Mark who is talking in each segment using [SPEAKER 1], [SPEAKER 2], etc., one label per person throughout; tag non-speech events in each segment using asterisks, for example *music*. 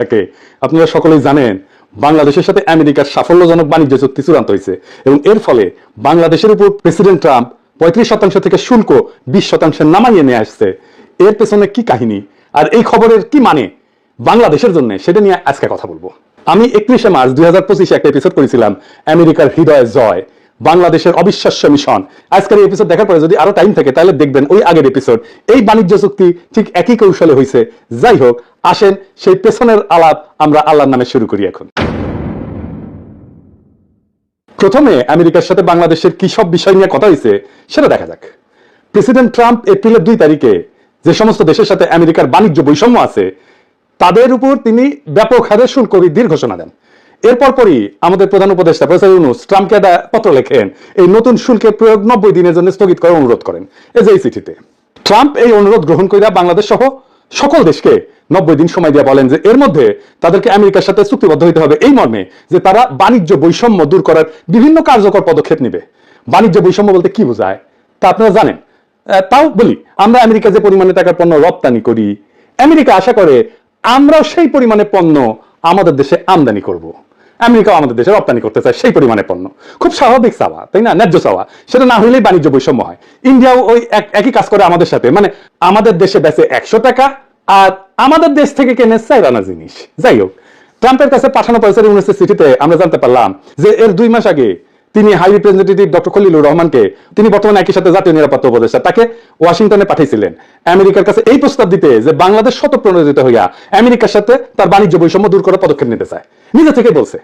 [SPEAKER 1] থাকে। আপনারা সকলেই জানেন, বাংলাদেশের সাথে আমেরিকার সাফল্যজনক বাণিজ্য চুক্তি চূড়ান্ত হয়েছে এবং এর ফলে বাংলাদেশের উপর প্রেসিডেন্ট ট্রাম্প পঁয়ত্রিশ শতাংশ থেকে শুল্ক বিশ শতাংশে নামাইয়ে নিয়ে আসছে। এর পেছনে কি কাহিনী? আর এই খবরের কি মানে? বাংলাদেশের জন্য সেটা নিয়ে আজকে কথা বলব। আমি একত্রিশে মার্চ দুই হাজার পঁচিশে একটা এপিসোড করেছিলাম, আমেরিকার হৃদয় জয়। বাংলাদেশের অবিশ্বাস্য মিশন। আজকের এই এপিসোড দেখার পরে যদি আরও টাইম থাকে, তাহলে দেখবেন ওই আগের এপিসোড এই বাণিজ্য চুক্তি ঠিক একই কৌশলে হয়েছে যাই হোক, আসেন, সেই পেছনের আলাপ আমরা আল্লাহর নামে শুরু করি এখন। প্রথমে আমেরিকার সাথে বাংলাদেশের কি সব বিষয় নিয়ে কথা হয়েছে সেটা দেখা যাক। প্রেসিডেন্ট ট্রাম্প এপ্রিলের দুই তারিখে যে সমস্ত দেশের সাথে আমেরিকার বাণিজ্য বৈষম্য আছে, তাদের উপর তিনি ব্যাপক হারে শুল্ক বৃদ্ধির ঘোষণা দেন। এরপর পরই আমাদের প্রধান উপদেষ্টা প্রফেসর ইউনুস ট্রাম্পকে পত্র লেখেন। এই নতুন শুল্কের প্রয়োগ নব্বই দিনের জন্য স্থগিত করার অনুরোধ করেন। এই যে চিঠিতে, ট্রাম্প এই অনুরোধ গ্রহণ করে বাংলাদেশ সহ সকল দেশকে নব্বই দিন সময় দিয়ে বলেন যে, এর মধ্যে তাদেরকে আমেরিকার সাথে চুক্তিবদ্ধ হতে হবে। এই মর্মে যে তারা বাণিজ্য বৈষম্য দূর করার বিভিন্ন কার্যকর পদক্ষেপ নেবে। বাণিজ্য বৈষম্য বলতে কি বোঝায়? তা আপনারা জানেন। তাও বলি, আমরা আমেরিকা যে পরিমাণে টাকার পণ্য রপ্তানি করি, আমেরিকা আশা করে আমরাও সেই পরিমাণে পণ্য আমাদের দেশে আমদানি করব। আমেরিকাও আমাদের দেশে রপ্তানি করতে চায় সেই পরিমাণে পণ্য। খুব স্বাভাবিক চাওয়া, তাই না? ন্যায্য চাওয়া। সেটা না হলেই বাণিজ্য বৈষম্য হয়। ইন্ডিয়াও ওই একই কাজ করে আমাদের সাথে। মানে আমাদের দেশে বেচে একশো টাকা আর আমাদের দেশ থেকে কেনে চাইরানা জিনিস। যাই হোক ট্রাম্পের কাছে পাঠানো পয়সার ইউনিভার্সিটিতে আমরা জানতে পারলাম যে এর দুই মাস আগে তিনি হাই রিপ্রেজেন্টেটিভ ডক্টর খলিলুর রহমানকে, তিনি বর্তমানে একই সাথে জাতীয় নিরাপত্তা উপদেষ্টা, তাকে ওয়াশিংটনে পাঠিয়েছিলেন আমেরিকার কাছে এই প্রস্তাব দিতে যে বাংলাদেশ শত প্রণোদিত হইয়া আমেরিকার সাথে তার বাণিজ্য বৈষম্য দূর করার পদক্ষেপ নিতে চায়। নিজে থেকে বলছে,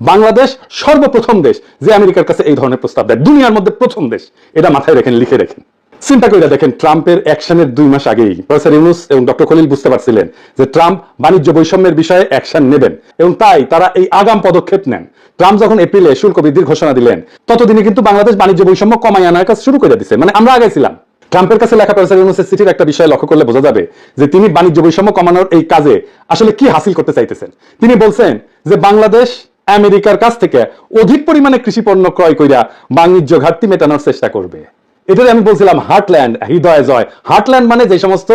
[SPEAKER 1] বাংলাদেশ সর্বপ্রথম দেশ যে আমেরিকার কাছে এই ধরনের প্রস্তাব দেয়। দুনিয়ার মধ্যে প্রথম দেশ। এটা মাথায় রেখেন, লিখে রেখেন। চিন্তা করে দেখেন, ট্রাম্পের অ্যাকশনের দুই মাস আগেই প্রফেসর ইউনুস এবং ডক্টর খলিল বুঝতে পারছিলেন যে ট্রাম্প বাণিজ্য বৈষম্যের বিষয়ে অ্যাকশন নেবেন এবং তাই তারা এই আগাম পদক্ষেপ নেন। ট্রাম্প যখন এপ্রিলে শুল্ক বৃদ্ধির ঘোষণা দিলেন, ততদিনে কিন্তু বাংলাদেশ বাণিজ্য বৈষম্য কমাই আনার কাজ শুরু করে দিছে মানে আমরা আগে ছিলাম। ট্রাম্পের কাছে লেখা প্রফেসর ইউনুসের চিঠির একটা বিষয় লক্ষ্য করলে বোঝা যাবে যে তিনি বাণিজ্য বৈষম্য কমানোর এই কাজে আসলে কি হাসিল করতে চাইতেছেন। তিনি বলছেন যে বাংলাদেশ আমেরিকার কাছ থেকে অধিক পরিমাণে কৃষি পণ্য ক্রয় কইরা বাণিজ্য ঘাটতি মেটানোর চেষ্টা করবে। এটাই আমি বলছিলাম হার্টল্যান্ড হৃদয় জয়। হার্টল্যান্ড মানে যে সমস্ত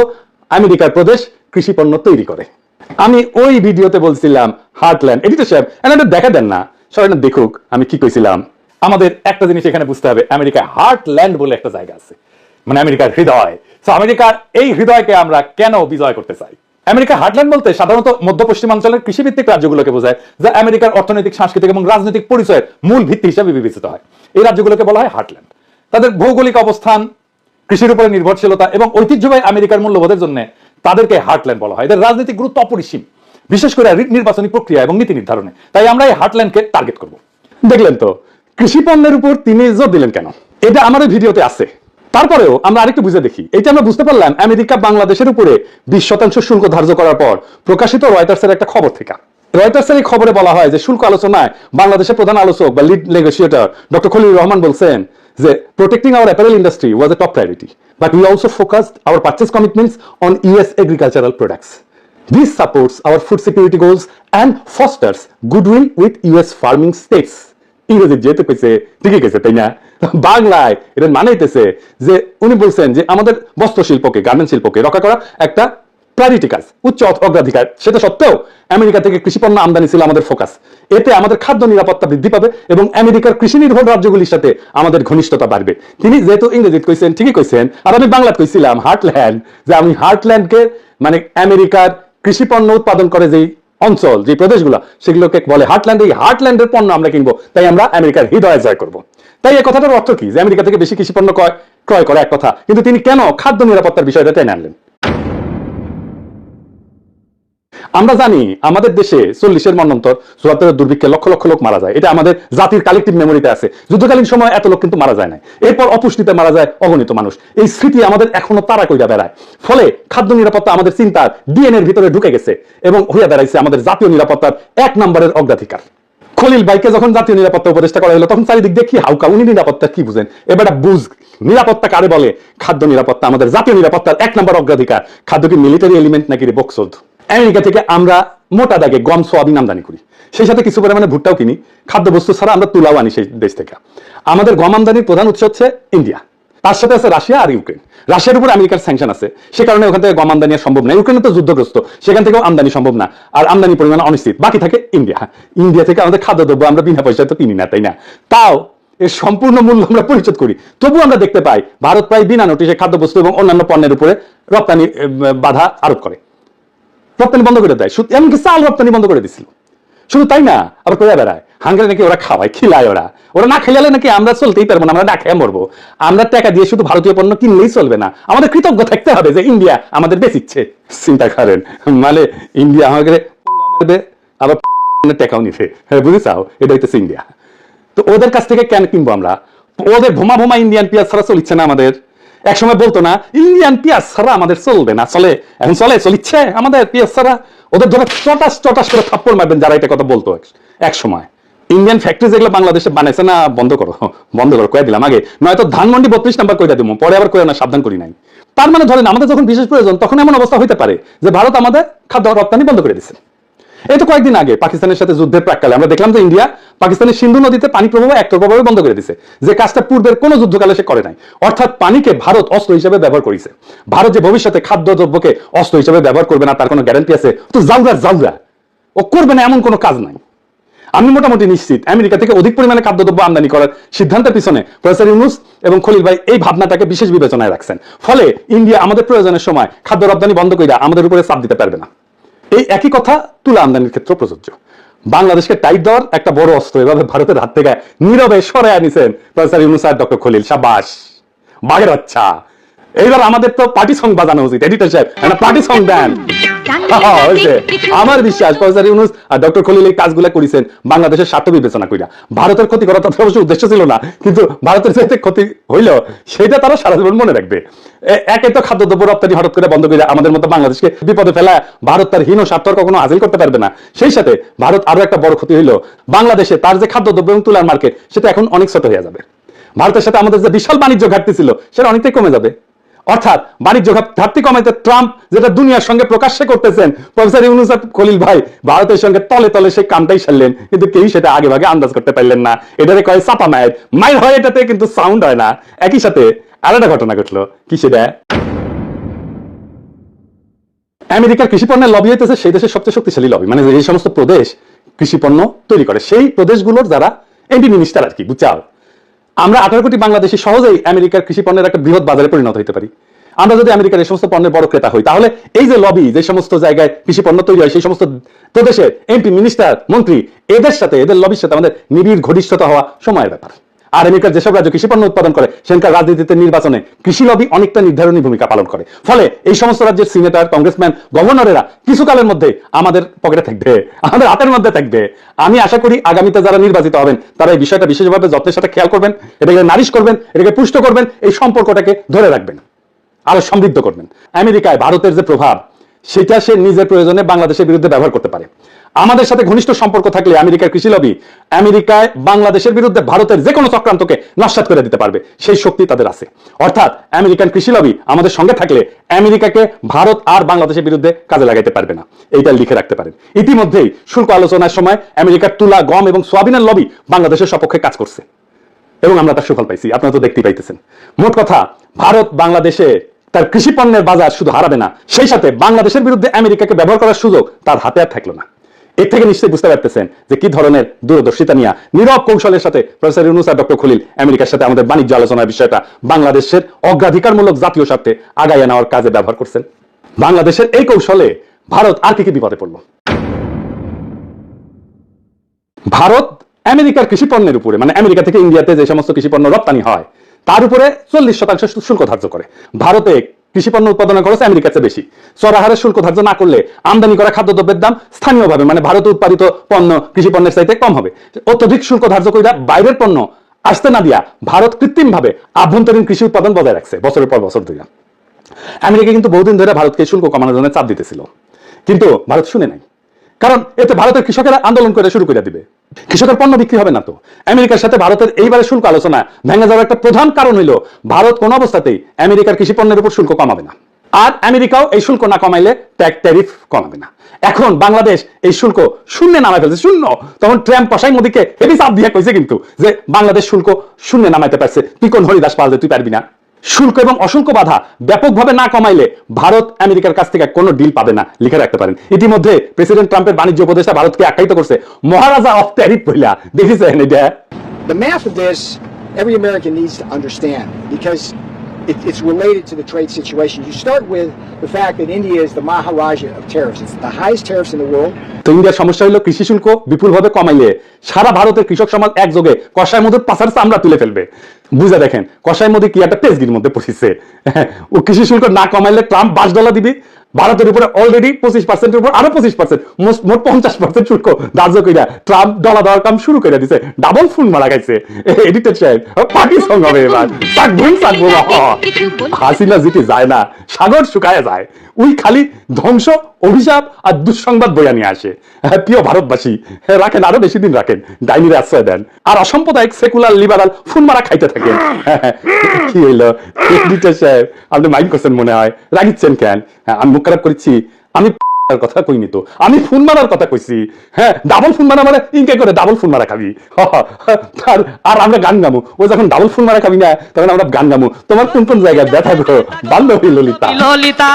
[SPEAKER 1] আমেরিকার প্রদেশ কৃষি পণ্য তৈরি করে। আমি ওই ভিডিওতে বলছিলাম হার্টল্যান্ড এডিটর সাহেব এটা দেখা দেন না। সবাই না দেখুক আমি কি কইছিলাম। আমাদের একটা জিনিস এখানে বুঝতে হবে আমেরিকা হার্টল্যান্ড বলে একটা জায়গা আছে। মানে আমেরিকার হৃদয়। তো আমেরিকার এই হৃদয়কে আমরা কেন বিজয় করতে চাই? আমেরিকা হার্টল্যান্ড বলতে সাধারণত মধ্য পশ্চিমাঞ্চলের কৃষিভিত্তিক রাজ্যগুলোকে বোঝায়, যা আমেরিকার অর্থনৈতিক, সাংস্কৃতিক এবং রাজনৈতিক পরিচয়ের মূল ভিত্তি হিসেবে বিবেচিত হয়। এই রাজ্যগুলোকে বলা হয় হার্টল্যান্ড তাদের ভৌগোলিক অবস্থান, কৃষির উপরে নির্ভরশীলতা এবং ঐতিহ্যবাহী আমেরিকার মূল্যবোধের জন্য তাদেরকে হার্টল্যান্ড বলা হয়। এদের রাজনৈতিক গুরুত্ব অপরিসীম, বিশেষ করে নির্বাচনী প্রক্রিয়া এবং নীতি নির্ধারণে। তাই আমরা এই হার্টল্যান্ডকে টার্গেট করব। দেখলেন তো, কৃষি পণ্যের উপর তিনি জোর দিলেন কেন? এটা আমাদের ভিডিওতে আছে। তারপরেও আমরা আরেকটু বুঝে দেখি। এটা আমরা বুঝতে পারলাম আমেরিকা বাংলাদেশের উপরে বিশ শতাংশ শুল্ক ধার্য করার পর প্রকাশিত রয়টার্সের একটা খবর থেকে। রয়টার্সের এই খবরে বলা হয় যে শুল্ক আলোচনায় বাংলাদেশের প্রধান আলোচক বা lead negotiator doctor Khalil Rahman বলছেন যে protecting our apparel industry was a top priority but we also focused our purchase commitments on US agricultural products This supports our food security goals and fosters goodwill with US farming states. ইংরেজি যেহেতু কইছে, ঠিকই কইছে, তাই না বাংলায় এটা মানাইতেছে যে উনি বলছেন যে আমাদের বস্ত্র শিল্পকে গার্মেন্ট শিল্পকে রক্ষা করা একটা প্রায়োরিটি কাজ, উচ্চ অগ্রাধিকার। সেটা সত্ত্বেও আমেরিকা থেকে কৃষি পণ্য আমদানি ছিল আমাদের ফোকাস এতে আমাদের খাদ্য নিরাপত্তা বৃদ্ধি পাবে এবং আমেরিকার কৃষি নির্ভর রাজ্যগুলির সাথে আমাদের ঘনিষ্ঠতা বাড়বে। তিনি যেহেতু ইংরেজিতে কইছেন, ঠিকই কইছেন, আর আমি বাংলাতে কইছিলাম হার্টল্যান্ড যে আমি হার্টল্যান্ডকে মানে আমেরিকার কৃষি পণ্য উৎপাদন করে যেই অঞ্চল যে প্রদেশগুলো, সেগুলোকে বলে হার্টল্যান্ড এই হার্টল্যান্ডের পণ্য আমরা কিনবো, তাই আমরা আমেরিকার হৃদয়ে জয় করব। তাই এই কথাটার অর্থ কি? যে আমেরিকা থেকে বেশি কৃষি পণ্য ক্রয় ক্রয় করা, এক কথা। কিন্তু তিনি কেন খাদ্য নিরাপত্তার বিষয়টা টেনে আনলেন? আমরা জানি আমাদের দেশে চল্লিশের মন্বন্তর চুয়াত্তরের দুর্ভিক্ষে লক্ষ লক্ষ লোক মারা যায়। এটা আমাদের জাতির কালেকটিভ মেমোরিতে আছে। যুদ্ধকালীন সময় এত লোক কিন্তু মারা যায় না এরপর অপুষ্টিতে মারা যায় অগণিত মানুষ। এই স্মৃতি আমাদের এখনও তারা কইরা বেড়ায়। ফলে খাদ্য নিরাপত্তা আমাদের চিন্তার ডিএনএ এর ভিতরে ঢুকে গেছে এবং হইয়া দাঁড়াইছে আমাদের জাতীয় নিরাপত্তার এক নম্বরের অগ্রাধিকার। খলিল ভাইকে যখন জাতীয় নিরাপত্তা উপদেষ্টা করা হলো, তখন চারিদিক দেখি হাউকা উনি নিরাপত্তা কি বুঝেন? এবার বুঝ, নিরাপত্তা কারে বলে? খাদ্য নিরাপত্তা আমাদের জাতীয় নিরাপত্তার এক নম্বর অগ্রাধিকার। খাদ্য কি মিলিটারি এলিমেন্ট নাকি রে বক্সোদ? আমেরিকা থেকে আমরা মোটা দাগে গম, সোয়াবিন আমদানি করি। সেই সাথে কিছু পরিমাণে ভুট্টাও কিনি। খাদ্যবস্তু ছাড়া আমরা তুলাও আনি সেই দেশ থেকে। আমাদের গম আমদানির প্রধান উৎস হচ্ছে ইন্ডিয়া। তার সাথে আছে রাশিয়া আর ইউক্রেন। রাশিয়ার উপর আমেরিকার স্যাংশন আছে। সে কারণে ওখান থেকে গম আমদানি সম্ভব না। ইউক্রেন তো যুদ্ধগ্রস্ত। সেখান থেকেও আমদানি সম্ভব না। আর আমদানি পরিমাণ অনিশ্চিত। বাকি থাকে ইন্ডিয়া। ইন্ডিয়া থেকে আমাদের খাদ্যদ্রব্য আমরা বিনা পয়সায় তো কিনি না, তাই না? তাও এর সম্পূর্ণ মূল্য আমরা পরিশোধ করি। তবু আমরা দেখতে পাই, ভারত প্রায় বিনা নোটিশে খাদ্যবস্তু এবং অন্যান্য পণ্যের উপরে রপ্তানি বাধা আরোপ করে। রপ্তানি বন্ধ করে দেয়। এমনকি চাল রপ্তানি বন্ধ করে দিছিল। শুধু তাই না? আবার কোয়া বেড়ায়, হাঙ্গারে নাকি ওরা খাওয়ায়, খিলায় ওরা। ওরা না খেলালে নাকি আমরা চলতেই পারব না, আমরা না খেয়ে মরবো। আমরা টাকা দিয়ে শুধু ভারতীয় পণ্য কিনলেই চলবে না। আমাদের কৃতজ্ঞ থাকতে হবে যে ইন্ডিয়া আমাদের বেচিচ্ছে। চিন্তা করেন মানে ইন্ডিয়া আমাদের আবার টাকাও নিবে হ্যাঁ বুঝে চাও এটা হইতেছে ইন্ডিয়া। তো ওদের কাছ থেকে কেন কিনবো আমরা? ওদের ভোমা ভোমা ইন্ডিয়ান পেঁয়াজ ছাড়া চলিচ্ছে না আমাদের। একসময় বলতো না, ইন্ডিয়ান পেঁয়াজ ছাড়া আমাদের চলবে না। চলে। এখন চলে, চলিচ্ছে আমাদের পেঁয়াজ ছাড়া। ওদের ধরে চটাস চটাস করে থাপ্পড় মারবেন যারা এটা কথা বলতো এক- সময় ইন্ডিয়ান ফ্যাক্টরি যেগুলো বাংলাদেশে বানাইছে না, বন্ধ করো বন্ধ করো, কয়ে দিলাম আগে। নয়তো ধানমন্ডি বত্রিশ নাম্বার কইটা দিব পরে আবার কয়ে না, সাবধান করি নাই। তার মানে ধরেন আমাদের যখন বিশেষ প্রয়োজন, তখন এমন অবস্থা হইতে পারে যে ভারত আমাদের খাদ্য রপ্তানি বন্ধ করে দিচ্ছে এই তো কয়েকদিন আগে পাকিস্তানের সাথে যুদ্ধের প্রাককালে। আমরা দেখলাম যে ইন্ডিয়া পাকিস্তানের সিন্ধু নদীতে পানি প্রবাহ একটর প্রভাবে বন্ধ করে দিছে, যে কাজটা পূর্বের কোনো যুদ্ধকালে সে করে নাই। অর্থাৎ পানিকে ভারত অস্ত্র হিসেবে ব্যবহার করেছে। ভারত যে ভবিষ্যতে খাদ্য দ্রব্যকে অস্ত্র হিসেবে ব্যবহার করবে না, তার কোনো গ্যারান্টি আছে? তো জাউরা জাউরা ও করবে না, এমন কোনো কাজ নাই। আমি মোটামুটি নিশ্চিত, আমেরিকা থেকে অধিক পরিমাণে খাদ্যদ্রব্য আমদানি করার সিদ্ধান্তের পিছনে প্রফেসর ইউনুস এবং খলিল ভাই এই ভাবনাটাকে বিশেষ বিবেচনায় রাখছেন। ফলে ইন্ডিয়া আমাদের প্রয়োজনের সময় খাদ্য রপ্তানি বন্ধ করে আমাদের উপরে চাপ দিতে পারবে না। এই একই কথা তুলা আমদানির ক্ষেত্রে প্রযোজ্য। বাংলাদেশকে টাইট দেওয়ার একটা বড় অস্ত্র এভাবে ভারতের হাত থেকে নীরবে সরে আনিছেন প্রফেসর ইউনুস আর ডক্টর খলিল সাবাস বাঘের বাচ্চা। এইবার আমাদের তো পার্টি সং বাজানো উচিত। এডিটর সাহেব পার্টি সং দেন। আমার বিশ্বাস প্রফেসর ইউনুস আর ডক্টর খলিল এই কাজগুলো করেছেন বাংলাদেশের স্বার্থ বিবেচনা কইরা। ভারতের ক্ষতি করা তাদের অবশ্য উদ্দেশ্য ছিল না কিন্তু ভারতের ক্ষতি হইল সেটা তারা সারা জীবন মনে রাখবে। একে তো খাদ্যদ্রব্য রপ্তানি হঠাৎ করে বন্ধ করে আমাদের মতো বাংলাদেশকে বিপদে ফেলা ভারত তার হীন স্বার্থ কখনো হাসিল করতে পারবে না। সেই সাথে ভারত আরও একটা বড় ক্ষতি হইল বাংলাদেশে তার যে খাদ্যদ্রব্য এবং তুলার মার্কেট সেটা এখন অনেক ছোট হয়ে যাবে। ভারতের সাথে আমাদের যে বিশাল বাণিজ্য ঘাটতি ছিল সেটা অনেকটাই কমে যাবে। অর্থাৎ বাণিজ্য ঘাটতি কমাইতে ট্রাম্প যেটা দুনিয়ার সঙ্গে প্রকাশ্যে করতেছেন, প্রফেসর ইউনুস আর খলিল ভাই, ভারতের সঙ্গে তলে তলে সেই কামটাই সারলেন, কিন্তু কেউ সেটা আগে ভাগে আন্দাজ করতে পারলেন না। এটারে কয় চাপা মায়ের। মায়ের হয় এটাতে কিন্তু সাউন্ড হয় না। একই সাথে একটা ঘটনা ঘটলো। কি সেটা? আমেরিকার কৃষি পণ্যের লবি হইতেছে সেই দেশের সবচেয়ে শক্তিশালী লবি মানে এই সমস্ত প্রদেশ কৃষি পণ্য তৈরি করে। সেই প্রদেশগুলোর যারা এমপি মিনিস্টার আর কি বুঝছাও আমরা আঠারো কোটি বাংলাদেশি সহজেই আমেরিকার কৃষি পণ্যের একটা বৃহৎ বাজারে পরিণত হতে পারি। আমরা যদি আমেরিকার এই সমস্ত পণ্যের বড় ক্রেতা হই, তাহলে এই যে লবি যে সমস্ত জায়গায় কৃষি পণ্য তৈরি হয়, সেই সমস্ত প্রদেশের এমপি মিনিস্টার মন্ত্রী, এদের সাথে, এদের লবির সাথে আমাদের নিবিড় ঘনিষ্ঠতা হওয়া সময়ের ব্যাপার। আর আমেরিকার যেসব রাজ্য কৃষি পণ্য উৎপাদন করে, সেখানকার রাজনীতিতে নির্বাচনে কৃষি লবি অনেকটা নির্ধারণী ভূমিকা পালন করে। ফলে এই সমস্ত রাজ্যের সিনেটর, কংগ্রেসম্যান, গভর্নরেরা কিছুকালের মধ্যে আমাদের পকেটে থাকবে, আমাদের হাতের মধ্যে থাকবে। আমি আশা করি আগামীতে যারা নির্বাচিত হবেন, তারা এই বিষয়টা বিশেষভাবে যত্নের সাথে খেয়াল করবেন, এটাকে নারিশ করবেন, এটাকে পুষ্ট করবেন, এই সম্পর্কটাকে ধরে রাখবেন, আরও সমৃদ্ধ করবেন। আমেরিকায় ভারতের যে প্রভাব, সেটা সে নিজের প্রয়োজনে বাংলাদেশের বিরুদ্ধে ব্যবহার করতে পারে। আমাদের সাথে ঘনিষ্ঠ সম্পর্ক থাকলে আমেরিকার কৃষি লবি আমেরিকায় বাংলাদেশের বিরুদ্ধে ভারতের যে কোনো চক্রান্তকে নস্বাত করে দিতে পারবে। সেই শক্তি তাদের আছে। অর্থাৎ আমেরিকান কৃষি লবি আমাদের সঙ্গে থাকলে আমেরিকাকে ভারত আর বাংলাদেশের বিরুদ্ধে কাজে লাগাইতে পারবে না। এইটা লিখে রাখতে পারেন। ইতিমধ্যেই শুল্ক আলোচনার সময় আমেরিকার তুলা, গম এবং সোয়াবিনের লবি বাংলাদেশের সপক্ষে কাজ করছে। এবং আমরা তার সুফল পাইছি। আপনারা তো দেখতেই পাইতেছেন। মোট কথা, ভারত বাংলাদেশে তার কৃষি পণ্যের বাজার শুধু হারাবে না, সেই সাথে বাংলাদেশের বিরুদ্ধে আমেরিকাকে ব্যবহার করার সুযোগ তার হাতে আর থাকল না। এর থেকে নিশ্চয়ই বুঝতে পারতেছেন যে কি ধরনের দূরদর্শিতা নিয়ে নীরব কৌশলের সাথে প্রফেসর ইউনুস আর ডক্টর খলিল আমেরিকার সাথে আমাদের বাণিজ্য আলোচনার বিষয়টা বাংলাদেশের অগ্রাধিকারমূলক জাতীয় স্বার্থে আগাইয়ে নেওয়ার কাজে ব্যবহার করছেন। বাংলাদেশের এই কৌশলে ভারত আর কি কি বিপদে পড়ল? ভারত আমেরিকার কৃষি পণ্যের উপরে মানে আমেরিকা থেকে ইন্ডিয়াতে যে সমস্ত কৃষি পণ্য রপ্তানি হয়, তার উপরে চল্লিশ শতাংশ শুল্ক ধার্য করে। ভারতে কৃষি পণ্য উৎপাদনের খরচ আমেরিকার চেয়ে বেশি। সরাহারের শুল্ক ধার্য না করলে আমদানি করা খাদ্যদ্রব্যের দাম স্থানীয়ভাবে মানে ভারতে উৎপাদিত পণ্য কৃষি পণ্যের চাইতে কম হবে। অত্যধিক শুল্ক ধার্য করিয়া বাইরের পণ্য আসতে না দিয়া ভারত কৃত্রিমভাবে আভ্যন্তরীণ কৃষি উৎপাদন বজায় রাখছে, বছরের পর বছর ধরে আমেরিকা কিন্তু বহুদিন ধরে ভারতকে শুল্ক কমানোর জন্য চাপ দিতেছিল। কিন্তু ভারত শুনে নাই। কারণ এতে ভারতের কৃষকেরা আন্দোলন করে শুরু করে দিবে। কৃষকের পণ্য বিক্রি হবে না তো। আমেরিকার সাথে ভারতের এইবারে শুল্ক আলোচনা ভেঙে যাওয়ার একটা প্রধান কারণ হইল, ভারত কোন অবস্থাতেই আমেরিকার কৃষি পণ্যের উপর শুল্ক কমাবে না। আর আমেরিকাও এই শুল্ক না কমাইলে ট্যাক ট্যারিফ কমাবে না। এখন বাংলাদেশ এই শুল্ক শূন্য নামাই ফেলছে, শূন্য। তখন ট্রাম্প কসাই মোদীকে হেভি চাপ দিয়ে কইছে কিন্তু যে বাংলাদেশ শুল্ক শূন্য নামাইতে পারছে। তুই কোন হরিদাস পাল তুই পারবি না। শুল্ক এবং অশুল্ক বাধা ব্যাপকভাবে না কমাইলে ভারত আমেরিকার কাছ থেকে কোনো ডিল পাবে না লিখে রাখতে পারেন ইতিমধ্যে প্রেসিডেন্ট ট্রাম্পের বাণিজ্য উপদেষ্টা ভারতকে আখ্যায়িত করছে মহারাজা অফ ট্যারিফ বইলা দেখেছেন এটা
[SPEAKER 2] The math of this, every American needs to understand because it, it's related to the trade situation. You start with the fact that India is the Maharaja of tariffs. It's the highest tariffs in the world.
[SPEAKER 1] তো ইন্ডিয়ার সমস্যা হলো কৃষি শুল্ক বিপুলভাবে কমাইলে সারা ভারতের কৃষক সমাজ একযোগে কষাই মধুর পাশার চামড়া তুলে ফেলবে বুঝা দেখেন কষাই মধু কি একটা পেজগির মধ্যে পড়িছে? ও কৃষি শুল্ক না কমাইলে ট্রাম্প বাস ডলার দিবি? ভারতের উপরে অলরেডি পঁচিশ পার্সেন্টের উপর আরও পঁচিশ পার্সেন্ট মোট পঞ্চাশ পার্সেন্ট শুল্ক। ধার্য কইরা ট্রাম্প ডলার দেওয়ার কাম শুরু করে দিছে। ডাবল ফুল মারা গেছে। এডিটেড সাহেব পার্টি সং হবে এবার। চাকবুন চাকবুন *laughs* হাসিনা যেটি যায় না সাগর শুকায় যায়। ওই খালি ধ্বংস অভিশাপ আর দুঃসংবাদ বইয়া নিয়ে আসে। হ্যাঁ, প্রিয় ভারতবাসী হ্যাঁ, রাখেন আরও বেশি দিন রাখেন ডাইনির আশ্রয় দেন। আর অসাম্প্রদায়িক সেকুলার লিবারাল ফুন মারা খাইতে থাকেন। হ্যাঁ, কি হইল? এডিটর সাহেব আপনি মাইন্ড করছেন মনে হয়? রাগিচ্ছেন কেন? হ্যাঁ, আমি মুখ খারাপ করেছি। আমি *laughs* কথা কইনি তো। আমি ফোন মারার কথা কইছি। হ্যাঁ ডাবল ফোন মারা মানে ইনকে করে ডাবল ফোন মারা খাবি *laughs* আর আর আমরা গান গামু। ও যখন ডাবল ফোন মারা খাবি না তখন আমরা গান গামু। তোমার কোন কোন জায়গায় ব্যথা গো বান্ধবী ললিতা।
[SPEAKER 3] ললিতা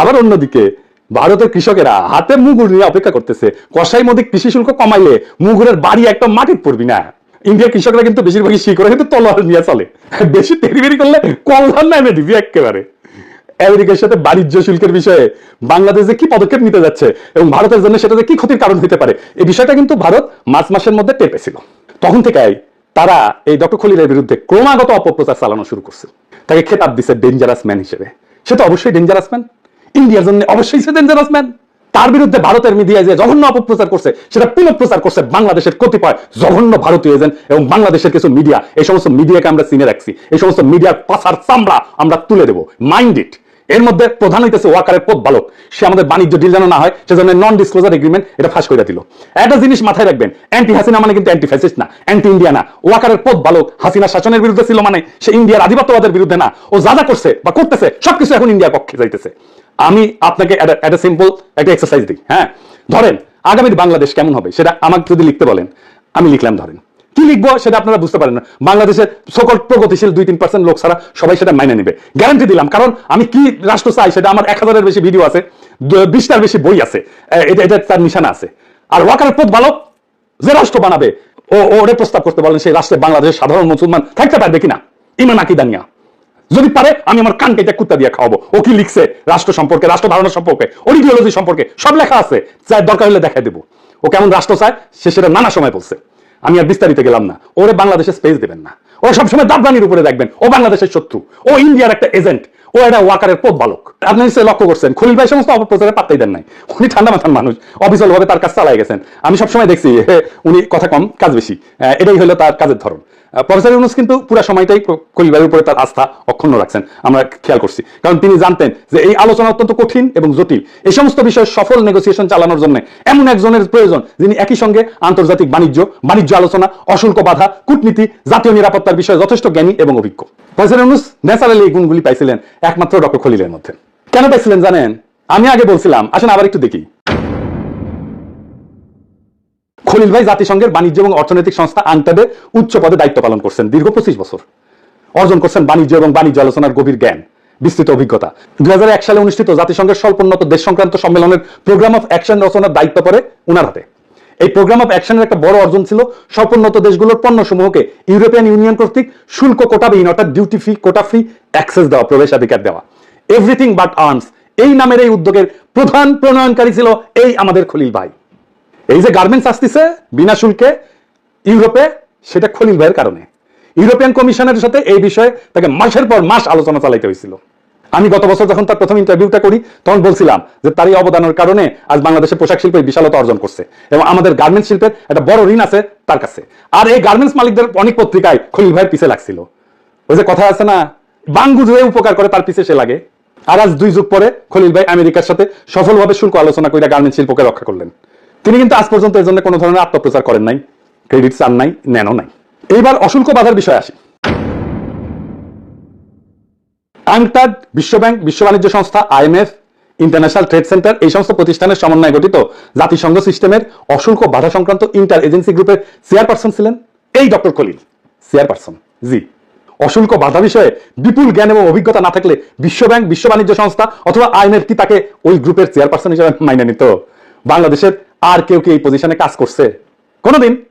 [SPEAKER 1] আবার অন্যদিকে। ভারতের কৃষকেরা হাতে মুগুর নিয়ে অপেক্ষা করতেছে। কষাই মধ্যে কৃষি শুল্ক কমাইলে মুগুরের বাড়ি একটা মাটির পড়বি না। ইন্ডিয়ার কৃষকরা কিন্তু বেশিরভাগই শিকড়ে কিন্তু তলোয়ার নিয়ে চলে। বেশি তেরিবেরি করলে কল্যাণ নামে দিবি একেবারে। আমেরিকার সাথে বাণিজ্য শুল্কের বিষয়ে বাংলাদেশ যে কি পদক্ষেপ নিতে যাচ্ছে এবং ভারতের জন্য সেটা যে কি ক্ষতির কারণ হতে পারে এই বিষয়টা কিন্তু ভারত মার্চ মাসের মধ্যে টের পেছিল তখন থেকে তারা এই ডক্টর খলিলের বিরুদ্ধে ক্রমাগত অপপ্রচার চালানো শুরু করছে। তাকে খেতাব দিছে ডেঞ্জারাস ম্যান হিসেবে। সে তো অবশ্যই ডেঞ্জারাস ম্যান ইন্ডিয়ার জন্য অবশ্যই সে ডেঞ্জারাস ম্যান তার বিরুদ্ধে ভারতের মিডিয়া যে জঘন্য অপপ্রচার করছে, সেটা পুনঃপ্রচার করছে বাংলাদেশের কতিপয় জঘন্য ভারতীয় এজেন্ট এবং বাংলাদেশের কিছু মিডিয়া এই সমস্ত মিডিয়াকে আমরা চিনে রাখছি, এই সমস্ত মিডিয়ার পাশার চামড়া আমরা তুলে দেবো। মাইন্ড ইট এর মধ্যে প্রধান হইতেছে ওয়াকারের পথ বালক। সে আমাদের বাণিজ্য ডিল যেন না হয়, সেজন্য নন ডিসক্লোজার এগ্রিমেন্ট এটা ফাঁস করে দিল। একটা জিনিস মাথায় রাখবেন অ্যান্টি হাসিনা মানে কিন্তু অ্যান্টি ফ্যাসিস্ট না অ্যান্টি ইন্ডিয়া না। ওয়াকারের পথ বালক হাসিনা শাসনের বিরুদ্ধে ছিল মানে সে ইন্ডিয়ার আধিপত্যবাদের বিরুদ্ধে না। ও যা যা করছে বা করতেছে, সবকিছু এখন ইন্ডিয়ার পক্ষে যাইতেছে। আমি আপনাকে একটা সিম্পল একটা এক্সারসাইজ দিই হ্যাঁ? ধরেন আগামী বাংলাদেশ কেমন হবে? সেটা আমাকে যদি লিখতে বলেন, আমি লিখলাম, ধরেন। কি লিখব সেটা আপনারা বুঝতে পারেন না। বাংলাদেশের সকল প্রগতিশীল দুই তিন পার্সেন্ট লোক ছাড়া সবাই সেটা মাইনে নিবে। গ্যারান্টি দিলাম, কারণ আমি কি রাষ্ট্র চাই সেটা আমার এক হাজারের বেশি ভিডিও আছে বিশটার বেশি বই আছে এটা এটা তার নিশানা আছে। আর ওয়াকারের পথ ভালো, যে রাষ্ট্র বানাবে, ও ওরে প্রস্তাব করতে বলেন সেই রাষ্ট্রে বাংলাদেশের সাধারণ মুসলমান থাকতে পারবে কিনা? ইমান আকিদা নিয়া। যদি পারে, আমি আমার কান কেটে কুত্তা দিয়ে খাওয়াবো। ও কি লিখছে রাষ্ট্র সম্পর্কে, রাষ্ট্র ধারণা সম্পর্কে ওরিডিওলজি সম্পর্কে, সব লেখা আছে চাই দরকার হলে দেখাই দেবো। ও কেমন রাষ্ট্র চায়, সে সেটা নানা সময় বলছে। আমি আর বিস্তারিত গেলাম না। ওরে বাংলাদেশে স্পেস দেবেন না। ও সবসময় দাবদানির উপরে দেখবেন। ও বাংলাদেশের শত্রু। ও ইন্ডিয়ার একটা এজেন্ট ও একটা ওয়াকারের পথ বালক। আপনি নিশ্চয়ই লক্ষ্য করছেন। খলিল ভাই সমস্ত অপপ্রচারে পাত্তাই দেন নাই। উনি ঠান্ডা মাথার মানুষ। অবিচল ভাবে তার কাজ চালাই গেছেন। আমি সবসময় দেখছি উনি কথা কম, কাজ বেশি। এটাই হলো তার কাজের ধরন। প্রফেসর ইউনুস কিন্তু পুরো সময়টাই ভাইয়ের উপরে তার আস্থা অক্ষুণ্ণ রাখছেন। আমরা খেয়াল করছি। কারণ তিনি জানতেন যে এই আলোচনা অত্যন্ত কঠিন এবং জটিল। এই সমস্ত বিষয়ে সফল নেগোসিয়েশন চালানোর জন্য এমন একজনের প্রয়োজন যিনি একই সঙ্গে আন্তর্জাতিক বাণিজ্য বাণিজ্য আলোচনা, অশুল্ক বাধা, কূটনীতি, জাতীয় নিরাপত্তার বিষয়ে যথেষ্ট জ্ঞানী এবং অভিজ্ঞ। প্রফেসর ইউনুস ন্যাচারালি এই গুণগুলি পাইছিলেন একমাত্র ডক্টর খলিলের মধ্যে। কেন পাইছিলেন জানেন? আমি আগে বলছিলাম। আসেন আবার একটু দেখি। খলিল ভাই জাতিসংঘের বাণিজ্য এবং অর্থনৈতিক সংস্থা আংটাদের উচ্চ পদে দায়িত্ব পালন করছেন দীর্ঘ পঁচিশ বছর। অর্জন করছেন বাণিজ্য এবং বাণিজ্য আলোচনার গভীর জ্ঞান, বিস্তৃত অভিজ্ঞতা। দু হাজার এক সালে অনুষ্ঠিত জাতিসংঘের স্বল্পোন্নত দেশ সংক্রান্ত সম্মেলনের প্রোগ্রাম অফ অ্যাকশন রচনার দায়িত্ব পড়ে উনার হাতে। এই প্রোগ্রাম অফ অ্যাকশনের একটা বড় অর্জন ছিল স্বল্পোন্নত দেশগুলোর পণ্য সমূহকে ইউরোপিয়ান ইউনিয়ন কর্তৃক শুল্ক কোটাবিহীন অর্থাৎ duty free quota free access দেওয়া, প্রবেশাধিকার দেওয়া। এভরিথিং বাট আর্মস এই নামের এই উদ্যোগের প্রধান প্রণয়নকারী ছিল এই আমাদের খলিল ভাই। এই যে গার্মেন্টস আসতেছে বিনা শুল্কে ইউরোপে, সেটা খলিল ভাইয়ের কারণে। ইউরোপিয়ান কমিশনের সাথে এই বিষয়ে তাকে মাসের পর মাস আলোচনা চালাইতে হয়েছিল। আমি গত বছর যখন তার প্রথম ইন্টারভিউটা করি, তখন বলছিলাম যে তার এই অবদানের কারণে আজ বাংলাদেশের পোশাক শিল্পের বিশালতা অর্জন করছে এবং আমাদের গার্মেন্টস শিল্পের একটা বড় ঋণ আছে তার কাছে। আর এই গার্মেন্টস মালিকদের অনেক পত্রিকায় খলিল ভাইয়ের পিছে লাগছিল। ওই যে কথা আছে না বাঙ্গু যে উপকার করে তার পিছে সে লাগে। আর আজ দুই যুগ পরে খলিল ভাই আমেরিকার সাথে সফলভাবে শুল্ক আলোচনা করে গার্মেন্টস শিল্পকে রক্ষা করলেন। তিনি কিন্তু আজ পর্যন্ত এর জন্য কোনো ধরনের আত্মপ্রচার করেন নাই ক্রেডিট চান নাই, নেনও নাই। এইবার অশুল্ক বাধার বিষয়ে আসি। আংটাড বিশ্বব্যাংক, বিশ্ব বাণিজ্য সংস্থা আইএমএফ ইন্টারন্যাশনাল ট্রেড সেন্টার এই সমস্ত প্রতিষ্ঠানের সমন্বয়ে গঠিত জাতিসংঘ সিস্টেমের অশুল্ক বাধা সংক্রান্ত ইন্টার এজেন্সি গ্রুপের চেয়ারপারসন ছিলেন এই ডক্টর খলিল। চেয়ারপারসন জি। অশুল্ক বাধা বিষয়ে বিপুল জ্ঞান এবং অভিজ্ঞতা না থাকলে বিশ্বব্যাংক, বিশ্ব বাণিজ্য সংস্থা অথবা আইনের কি তাকে ওই গ্রুপের চেয়ারপারসন হিসেবে মাইনে নিত? বাংলাদেশের আর কেউ কি এই পজিশনে কাজ করছে? কোনোদিন?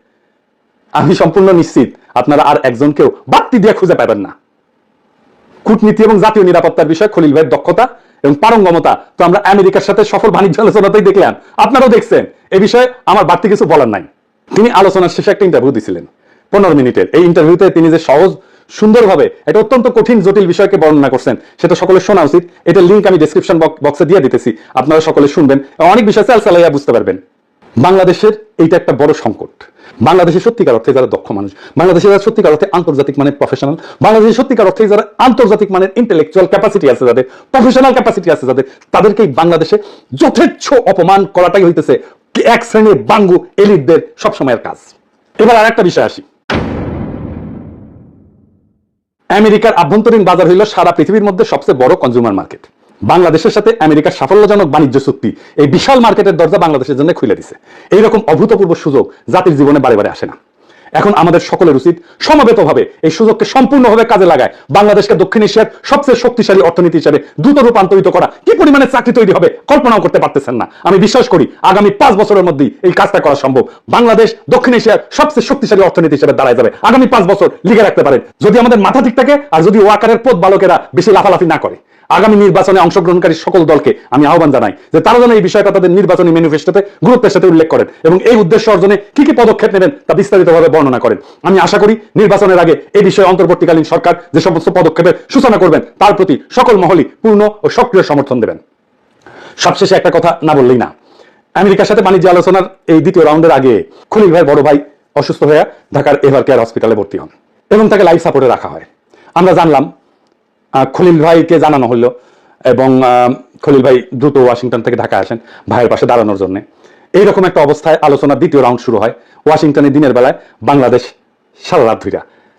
[SPEAKER 1] আমি সম্পূর্ণ নিশ্চিত আপনারা আর একজনকেও বাড়তি দিয়ে খুঁজে পাবেন না। কূটনীতি এবং জাতীয় নিরাপত্তার বিষয়ে খলিল ভাইয়ের দক্ষতা এবং পারঙ্গমতা তো আমরা আমেরিকার সাথে সফল বাণিজ্য আলোচনাতেই দেখলাম। আপনারাও দেখছেন। এই বিষয়ে আমার বাড়তি কিছু বলার নাই। তিনি আলোচনার শেষে একটা ইন্টারভিউ দিছিলেন। পনেরো মিনিটের। এই ইন্টারভিউতে তিনি যে সহজ, সুন্দরভাবে একটা অত্যন্ত কঠিন, জটিল বিষয়কে বর্ণনা করছেন, সেটা সকলে শোনা উচিত। এটা লিঙ্ক আমি ডিসক্রিপশন বক্সে দিয়ে দিতেছি। আপনারা সকলে শুনবেন। অনেক বিষয় চাল বুঝতে পারবেন। বাংলাদেশের এইটা একটা বড় সংকট। বাংলাদেশের সত্যিকার অর্থে যারা দক্ষ মানুষ, বাংলাদেশের যারা সত্যিকার অর্থে আন্তর্জাতিক মানের প্রফেশনাল বাংলাদেশের সত্যিকার অর্থে যারা আন্তর্জাতিক মানের ইন্টেলেকচুয়াল ক্যাপাসিটি আছে যাদের প্রফেশনাল ক্যাপাসিটি আছে যাদের, তাদেরকে বাংলাদেশে যথেচ্ছ অপমান করাটাই হইতেছে এক শ্রেণির বাঙ্গু এলিটদের সবসময়ের কাজ। এবার আর একটা বিষয় আসি। আমেরিকার আভ্যন্তরীণ বাজার হইল সারা পৃথিবীর মধ্যে সবচেয়ে বড় কনজিউমার মার্কেট বাংলাদেশের সাথে আমেরিকার সাফল্যজনক বাণিজ্য চুক্তি এই বিশাল মার্কেটের দরজা বাংলাদেশের জন্য খুলে দিছে। এইরকম অভূতপূর্ব সুযোগ জাতির জীবনে বারে বারে আসে না। এখন আমাদের সকলের উচিত সমবেতভাবে এই সুযোগকে সম্পূর্ণভাবে কাজে লাগায়। বাংলাদেশকে দক্ষিণ এশিয়ার সবচেয়ে শক্তিশালী অর্থনীতি হিসেবে দ্রুত রূপান্তরিত করা। কি পরিমাণে চাকরি তৈরি হবে কল্পনাও করতে পারতেছেন না। আমি বিশ্বাস করি আগামী পাঁচ বছরের মধ্যেই এই কাজটা করা সম্ভব। বাংলাদেশ দক্ষিণ এশিয়ার সবচেয়ে শক্তিশালী অর্থনীতি হিসেবে দাঁড়ায় যাবে। আগামী পাঁচ বছর লিখে রাখতে পারেন। যদি আমাদের মাথা ঠিক থাকে আর যদি ওয়াকারের পথ বালকেরা বেশি লাফালাফি না করে। আগামী নির্বাচনে অংশগ্রহণকারী সকল দলকে আমি আহ্বান জানাই যে তারা যেন এই বিষয়টা তাদের নির্বাচনী ম্যানিফেস্টোতে গুরুত্বের সাথে উল্লেখ করেন এবং এই উদ্দেশ্য অর্জনে কি কি পদক্ষেপ নেবেন তা বিস্তারিতভাবে বর্ণনা করেন। আমি আশা করি নির্বাচনের আগে এই বিষয়ে অন্তর্বর্তীকালীন সরকার যে সমস্ত পদক্ষেপের সূচনা করবেন, তার প্রতি সকল মহলই পূর্ণ ও সক্রিয় সমর্থন দেবেন। সবশেষে একটা কথা না বললেই না। আমেরিকার সাথে বাণিজ্য আলোচনার এই দ্বিতীয় রাউন্ডের আগে খলিল ভাই, বড় ভাই অসুস্থ হয়ে ঢাকার এভার কেয়ার হসপিটালে ভর্তি হন এবং তাকে লাইফ সাপোর্টে রাখা হয়। আমরা জানলাম খলিল ভাইকে জানানো হলো এবং খলিল ভাই দ্রুত ওয়াশিংটন থেকে ঢাকা আসেন ভাইয়ের পাশে দাঁড়ানোর জন্য। এইরকম একটা অবস্থায় আলোচনার দ্বিতীয় রাউন্ড শুরু হয়। ওয়াশিংটনে দিনের বেলায় বাংলাদেশ সারা রাত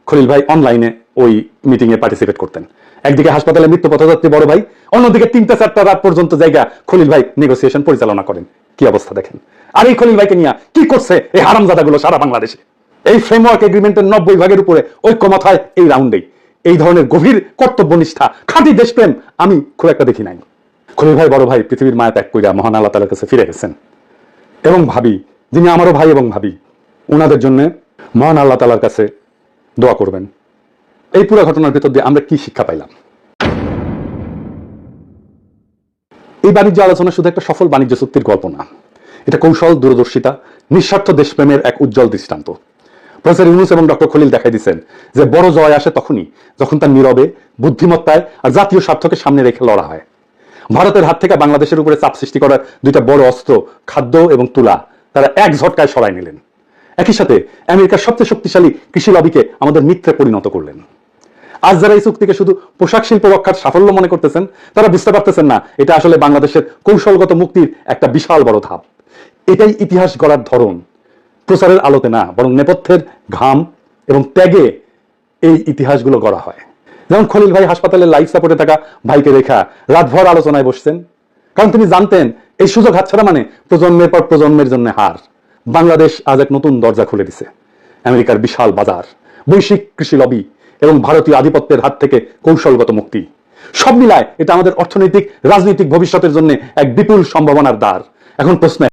[SPEAKER 1] খলিল ভাই অনলাইনে ওই মিটিংয়ে পার্টিসিপেট করতেন। একদিকে হাসপাতালে মৃত্যু পথযাত্রী বড় ভাই, অন্যদিকে তিনটা চারটা রাত পর্যন্ত জায়গা খলিল ভাই নেগোসিয়েশন পরিচালনা করেন। কি অবস্থা দেখেন? আর এই খলিল ভাইকে নিয়ে কি করছে এই হারামজাদাগুলো সারা বাংলাদেশে? এই ফ্রেমওয়ার্ক এগ্রিমেন্টের নব্বই ভাগের উপরে ঐক্যমত হয় এই রাউন্ডেই এই ধরনের গভীর কর্তব্যনিষ্ঠা, খাঁটি দেশপ্রেম আমি খুব একটা দেখি নাই। খলিল ভাই, বড় ভাই, পৃথিবীর মায়া ত্যাগ কইরা মহান আল্লাহ তালার কাছে ফিরে গেছেন। এবং ভাবি, যিনি আমারও ভাই এবং ভাবি ওনাদের জন্য মহান আল্লাহ তালার কাছে দোয়া করবেন। এই পুরো ঘটনার ভিতর দিয়ে আমরা কি শিক্ষা পাইলাম? এই বাণিজ্য আলোচনা শুধু একটা সফল বাণিজ্য চুক্তির গল্প না, এটা কৌশল, দূরদর্শিতা, নিঃস্বার্থ দেশপ্রেমের এক উজ্জ্বল দৃষ্টান্ত। প্রফেসর ইউনুস এবং ডক্টর খলিল দেখাই দিচ্ছেন যে বড় জয় আসে তখনই, যখন তার নীরবে, বুদ্ধিমত্তায় আর জাতীয় স্বার্থকে সামনে রেখে লড়া হয়। ভারতের হাত থেকে বাংলাদেশের উপরে চাপ সৃষ্টি করার দুইটা বড় অস্ত্র, খাদ্য এবং তুলা, তারা এক ঝটকায় সরাই নিলেন। একই সাথে আমেরিকার সবচেয়ে শক্তিশালী কৃষি লবিকে আমাদের মিত্রে পরিণত করলেন। আজ যারা এই চুক্তিকে শুধু পোশাক শিল্প রক্ষার সাফল্য মনে করতেছেন, তারা বুঝতে পারতেছেন না, এটা আসলে বাংলাদেশের কৌশলগত মুক্তির একটা বিশাল বড় ধাপ। এটাই ইতিহাস গড়ার ধরন। প্রচারের আলোতে না, বরং নেপথ্যের ঘাম এবং ত্যাগে এই ইতিহাসগুলো গড়া হয়। যেমন খলিল ভাই হাসপাতালে লাইফ সাপোর্টে থাকা ভাইকে রেখা, রাতভর আলোচনায় বসছেন। কারণ তিনি জানতেন, এই সুযোগ হাতছাড়া মানে প্রজন্মের পর প্রজন্মের জন্য হার। বাংলাদেশ আজ এক নতুন দরজা খুলে দিছে। আমেরিকার বিশাল বাজার, বৈশ্বিক কৃষি লবি এবং ভারতীয় আধিপত্যের হাত থেকে কৌশলগত মুক্তি। সব মিলায় এটা আমাদের অর্থনৈতিক, রাজনৈতিক ভবিষ্যতের জন্য এক বিপুল সম্ভাবনার দ্বার। এখন প্রশ্ন